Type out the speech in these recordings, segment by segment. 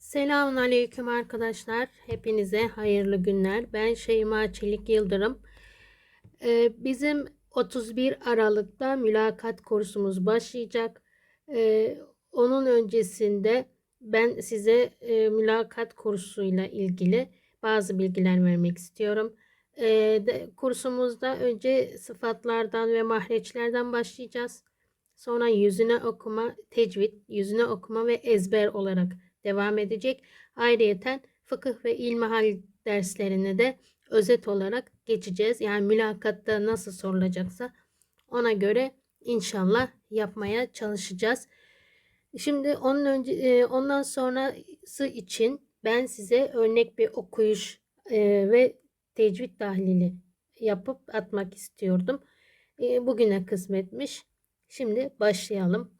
Selamun Aleyküm arkadaşlar. Hepinize hayırlı günler. Ben Şeyma Çelik Yıldırım. Ee, bizim 31 Aralık'ta mülakat kursumuz başlayacak. Ee, onun öncesinde ben size e, mülakat kursuyla ilgili bazı bilgiler vermek istiyorum. Ee, de, kursumuzda önce sıfatlardan ve mahreçlerden başlayacağız. Sonra yüzüne okuma, tecvid, yüzüne okuma ve ezber olarak devam edecek. Ayrıyeten fıkıh ve ilmihal derslerini de özet olarak geçeceğiz. Yani mülakatta nasıl sorulacaksa ona göre inşallah yapmaya çalışacağız. Şimdi onun önce e, ondan sonrası için ben size örnek bir okuyuş e, ve tecvid tahlili yapıp atmak istiyordum. E, bugüne kısmetmiş. Şimdi başlayalım.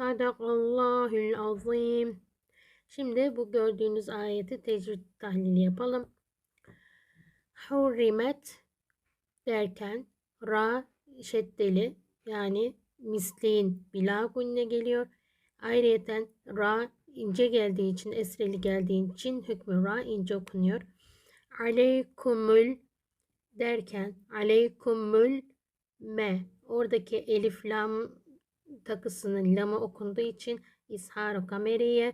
Sadakallahül azim. Şimdi bu gördüğünüz ayeti tecvid tahlili yapalım. Hurrimet derken ra şeddeli yani misliğin bila gunne geliyor. Ayrıyeten ra ince geldiği için esreli geldiği için hükmü ra ince okunuyor. Aleykumul derken aleykumul me oradaki elif lam takısının lamı okunduğu için ishar kameriye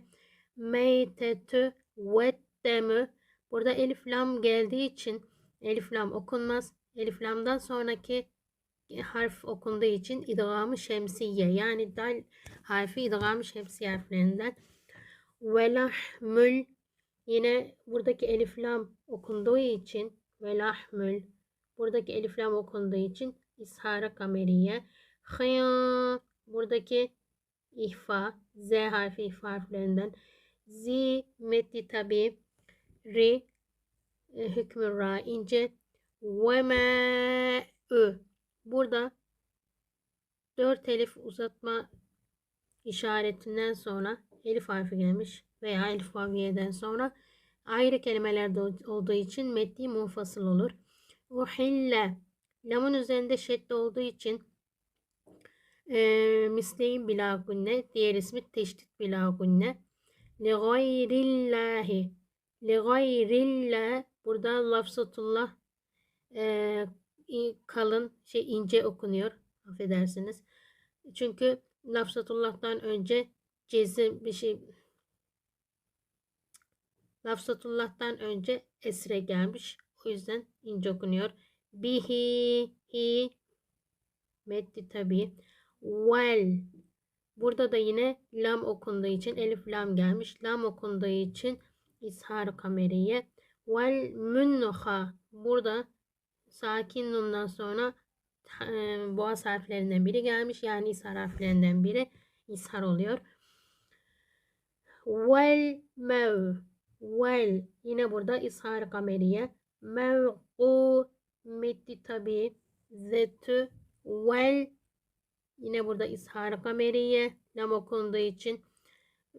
meytetü veddemü burada elif lam geldiği için elif lam okunmaz. Elif lamdan sonraki harf okunduğu için idgamı şemsiye yani dal harfi idgamı şemsiye harflerinden. Velahmül yine buradaki elif lam okunduğu için velahmül buradaki elif lam okunduğu için ishara kameriye hıya buradaki ihfa z harfi ihfa harflerinden. Zi metni tabi ri e, hükmü ra ince. Ve me ü burada dört elif uzatma işaretinden sonra elif harfi gelmiş veya elif vaviyeden sonra ayrı kelimelerde olduğu için metni munfasıl olur. Uhille lamın üzerinde şedde olduğu için e, misleyin bila gunne. Diğer ismi teşdit bila gunne. Li gayrillahi. Li gayrillah. Burada lafzatullah e, kalın şey ince okunuyor. Affedersiniz. Çünkü lafzatullah'tan önce cezim bir şey lafzatullah'tan önce esre gelmiş. O yüzden ince okunuyor. Bihi hi meddi tabi. Well. Burada da yine lam okunduğu için elif lam gelmiş. Lam okunduğu için ishar kameriye. Vel münnuha. Burada sakin nundan sonra e, boğaz harflerinden biri gelmiş. Yani ishar harflerinden biri ishar oluyor. Vel mev. Vel. Yine burada ishar kameriye. Mev'u. Metti tabi. Zetü. Vel Yine burada ishar kameriye lam okunduğu için.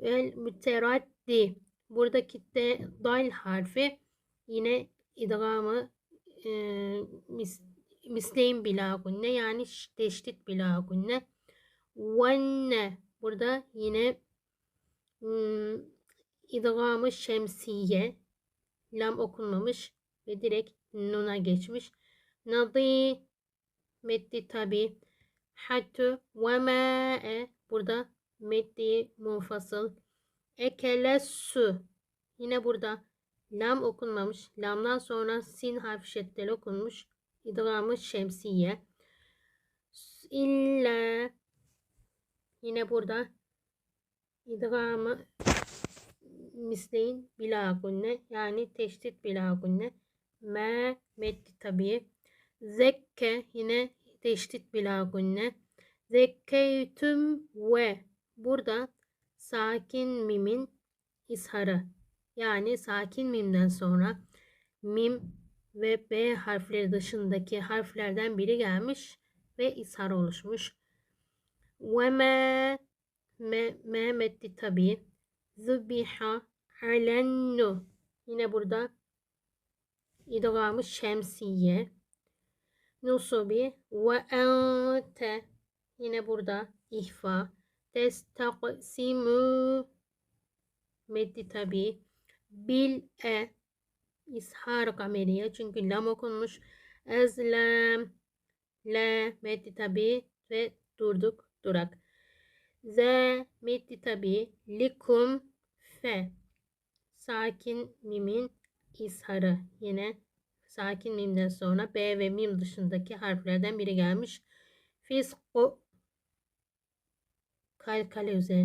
El müteraddi. Buradaki de dal harfi yine idgamı e, mis, misleyin bila gunne yani teşdit bila gunne venne burada yine ım, hmm, idgamı şemsiye lam okunmamış ve direkt nuna geçmiş. Nadi meddi tabi Hattü ve ma'e burada meddi munfasıl Ekele su. Yine burada lam okunmamış. Lamdan sonra sin harfi şeddeli okunmuş. İdgamı şemsiye. İlla yine burada idgamı misleyin bila gunne yani teşdit bila gunne. Me meddi tabi. Zekke yine teşdit bila gunne. Zekkeytüm ve burada sakin mimin isharı yani sakin mimden sonra mim ve B harfleri dışındaki harflerden biri gelmiş ve ishar oluşmuş. Ve me me, me meddi tabi. Zübiha alennu. Yine burada idgamı şemsiye. Nusubi ve ente. Yine burada. İhfa. Testaksimu. Meddi tabi. Bil e. İshar kameriye. Çünkü lam okunmuş. Ezlem. Le. Meddi tabi. Ve durduk durak. Z meddi tabi. Likum. Fe. Sakin mimin. İsharı. Yine sakin mimden sonra B ve mim dışındaki harflerden biri gelmiş. Fisko kale kale üzerine